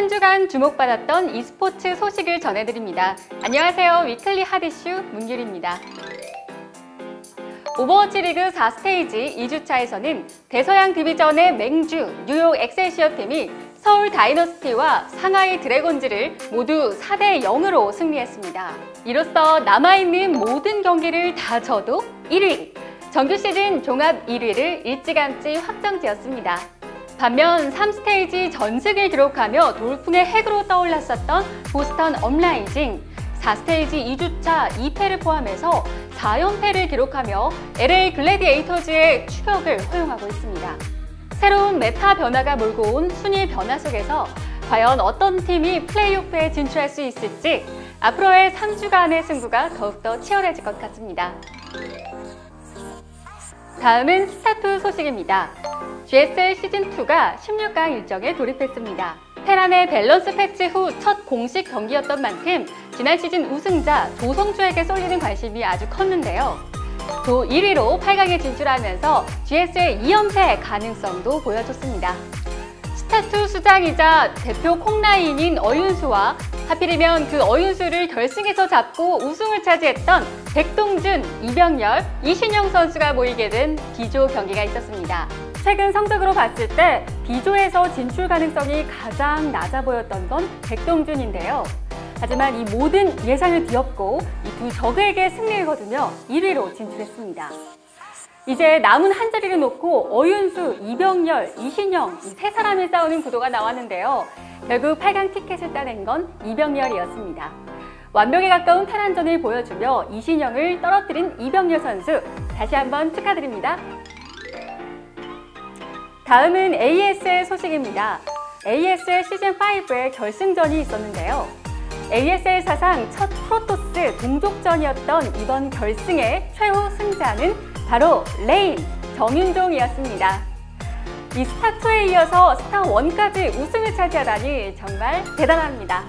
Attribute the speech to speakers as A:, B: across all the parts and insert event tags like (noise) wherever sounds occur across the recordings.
A: 한 주간 주목받았던 e스포츠 소식을 전해드립니다. 안녕하세요. 위클리 하디슈 문규리입니다. 오버워치 리그 4스테이지 2주차에서는 대서양 디비전의 맹주 뉴욕 엑셀시어 팀이 서울 다이너스티와 상하이 드래곤즈를 모두 4대 0으로 승리했습니다. 이로써 남아있는 모든 경기를 다 져도 1위, 정규 시즌 종합 1위를 일찌감치 확정지었습니다. 반면 3스테이지 전승을 기록하며 돌풍의 핵으로 떠올랐었던 보스턴 업라이징 4스테이지 2주차 2패를 포함해서 4연패를 기록하며 LA 글래디에이터즈의 추격을 허용하고 있습니다. 새로운 메타 변화가 몰고 온 순위 변화 속에서 과연 어떤 팀이 플레이오프에 진출할 수 있을지 앞으로의 3주간의 승부가 더욱더 치열해질 것 같습니다. 다음은 스타트 소식입니다. GSL 시즌2가 16강 일정에 돌입했습니다. 테란의 밸런스 패치 후 첫 공식 경기였던 만큼 지난 시즌 우승자 조성주에게 쏠리는 관심이 아주 컸는데요. 조 1위로 8강에 진출하면서 GS의 2연패 가능성도 보여줬습니다. 스타투 수장이자 대표 콩라인인 어윤수와 하필이면 그 어윤수를 결승에서 잡고 우승을 차지했던 백동준, 이병열, 이신영 선수가 모이게 된 D조 경기가 있었습니다. 최근 성적으로 봤을 때 D조에서 진출 가능성이 가장 낮아 보였던 건 백동준인데요. 하지만 이 모든 예상을 뒤엎고 이 두 적에게 승리를 거두며 1위로 진출했습니다. 이제 남은 한 자리를 놓고 어윤수, 이병열, 이신영 이세 사람이 싸우는 구도가 나왔는데요. 결국 8강 티켓을 따낸 건 이병열이었습니다. 완벽에 가까운 탈환전을 보여주며 이신영을 떨어뜨린 이병열 선수 다시 한번 축하드립니다. 다음은 ASL 소식입니다. ASL 시즌5의 결승전이 있었는데요. ASL 사상 첫 프로토스 동족전이었던 이번 결승의 최후 승자는 바로 레인 정윤종이었습니다. 이 스타2에 이어서 스타1까지 우승을 차지하다니 정말 대단합니다.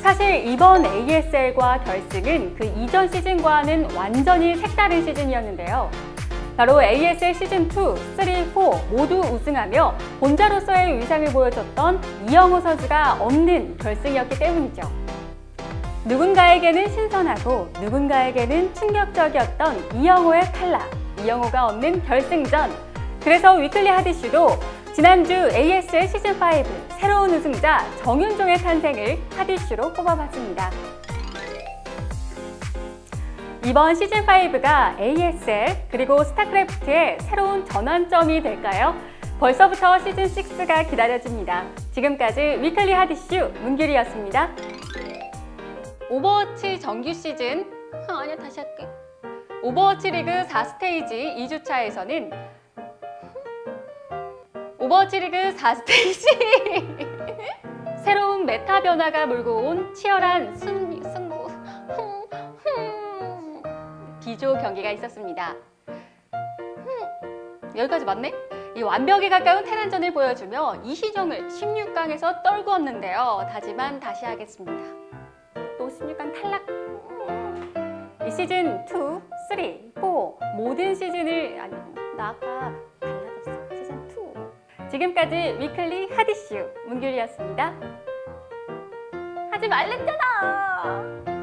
A: 사실 이번 ASL과 결승은 그 이전 시즌과는 완전히 색다른 시즌이었는데요. 바로 ASL 시즌2, 3, 4 모두 우승하며 본자로서의 위상을 보여줬던 이영호 선수가 없는 결승이었기 때문이죠. 누군가에게는 신선하고 누군가에게는 충격적이었던 이영호의 탈락, 이영호가 없는 결승전. 그래서 위클리 하디슈도 지난주 ASL 시즌5 새로운 우승자 정윤종의 탄생을 하디슈로 꼽아봤습니다. 이번 시즌5가 ASL 그리고 스타크래프트의 새로운 전환점이 될까요? 벌써부터 시즌6가 기다려집니다. 지금까지 위클리 하디슈 문규리였습니다. 오버워치 정규 시즌 아, 아니야 다시 할게. 오버워치 리그 4스테이지 2주차에서는 오버워치 리그 4스테이지 (laughs) 새로운 메타 변화가 몰고 온 치열한 승, D조 경기가 있었습니다. 여기까지 맞네? 이 완벽에 가까운 테란전을 보여주며 이시정을 16강에서 떨구었는데요. 하지만 다시 하겠습니다. 또 16강 탈락. 이 시즌 2, 3, 4 모든 시즌을 아니 나 아까 달라졌어. 시즌 2. 지금까지 위클리 하디슈 문규리였습니다. 하지 말랬잖아.